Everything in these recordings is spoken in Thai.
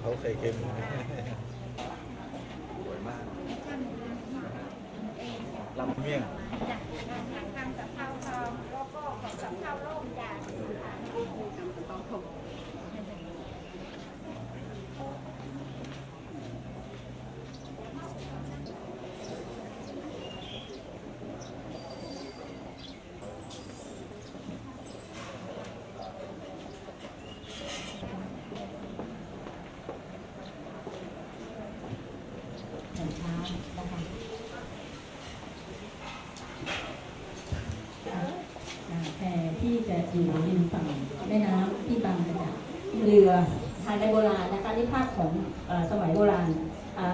เขาใส่เค็มสวยมากลำเมี่ยง เช้านะคะอ่าอ่าแพที่จะอยู่ริมฝั่งแม่น้ำที่บางกระจากเรือทางในโบราณนะคะนี่ภาพของอสมัยโบราณ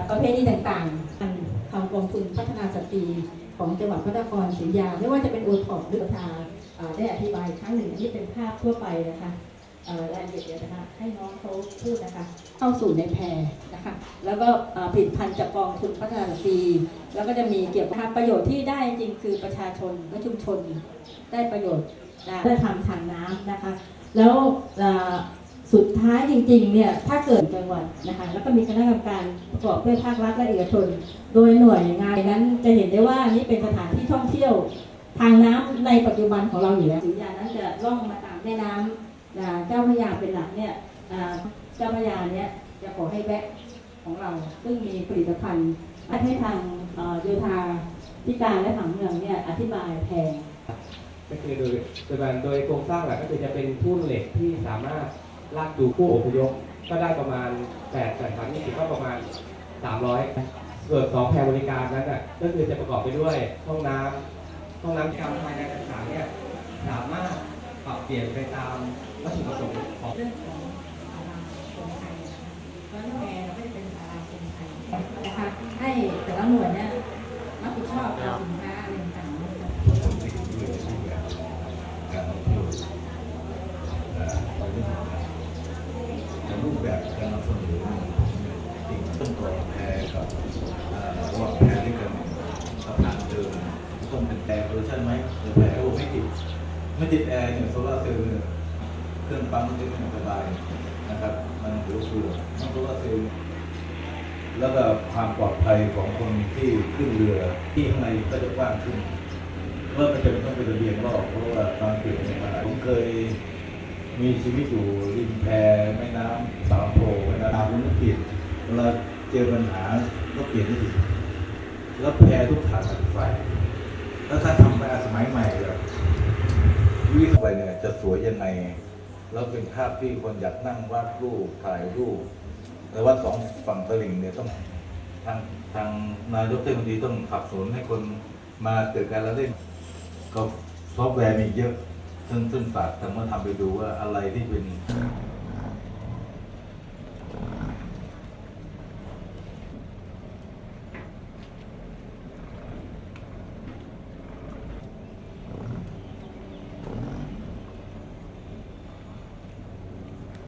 ประเพณีต่างๆทางกองทุนพัฒนาสตรีของจังหวัดพระนครศรีอยุธยา ไม่ว่าจะเป็นโอท็อปหรือทาอ่าได้อธิบายครั้งหนึ่งอันนี้เป็นภาพทั่วไปนะคะรายละเอียดเดี๋ยวนะคะให้น้องเขาพูดนะคะ เข้าสู่ในแพร นะคะแล้วก็เอ่อผลิตภัณฑ์จากกองทุนพัฒนาสตรีแล้วก็จะมีเกี่ยวกับประโยชน์ที่ได้จริงคือประชาชนและชุมชนได้ประโยชน์เพื่อทำทางน้ำนะคะ แล้วเอ่อสุดท้ายจริงๆเนี่ยถ้าเกิดจังหวัดนะคะแล้วก็มีคณะกรรมการประกอบด้วยภาครัฐและเอกชน โดยหน่วยงานนั้นจะเห็นได้ว่านี่เป็นสถานที่ท่องเที่ยวทางน้ำในปัจจุบันของเราอยู่แล้วสิยานั้นจะล่องมาตามแม่น้ำอ่าเจ้าพระยาเป็นหลักเนี่ยอ่าเจ้าพระยาเนี่ย จะขอให้แวะของเรา ซึ่งมีผลิตภัณฑ์ให้ทางโยธาธิการและผังเมืองเนี่ยอธิบายแพงก็คือโดยโดยการโดยโครงสร้างหลักก็คือจะเป็นทุ่นเหล็กที่สามารถลากดูผู้อพยพก็ได้ประมาณ8ปดแปดพันนี่ก็ประมาณ 300 ส่วนสองแพรบริการนั้นน่ะก็คือจะประกอบไปด้วยห้องน้ำห้องน้ำที่ทำภายในอาคารเนี่ยสามารถปรับเปลี่ยนไปตามวัตถุประสงค์ของ แต่ละหน่วยเนี่ยรับผิดชอบตามสินค้าอะไรต่างๆนะคะการท่องเที่ยวเอ่อในรูปแบบการนำเสนอจริงต้องต่อแพรกับว่าแพรด้วยกันสะพานเดินต้องเป็นแอร์เวอร์ชันไหมหรือแพรโอ้ไม่ติดไม่ติดแอร์เนี่ยโซลาเซลล์เครื่องปั๊มมันจะไม่สบายนะครับ มันหัวเสือมันโซลาเซลล์ แล้วก็ความปลอดภัยของคนที่ขึ้นเรือที่ข้างในก็จะกว้างขึ้นเมื่อมันจะต้องเป็นระเบียงรอบเพราะว่าบางเกิดในมหาผมเคยมีชีวิตอยู่ริมแพแม่น้ำสามโพแม่น้ำมันเปลี่ยนเวลาเจอปัญหาก็เปลี่ยนได้อีกแล้วแพทุกฐานเป็นไฟแล้วถ้าทำแบบสมัยใหม่แบบวิ่งไปเนี่ยจะสวยยังไงแล้วเป็นภาพที่คนอยากนั่งวาดรูปถ่ายรูป แต่ว่าสองฝั่งตลิ่งเนี่ยต้องทางทางนายกเทศมนตรีต้องขับสนให้คนมาเกิดการละเล่นก็ซอฟต์แวร์มีเยอะ ซึ่งซึ่งฝากทางว่าทำไปดูว่าอะไรที่เป็น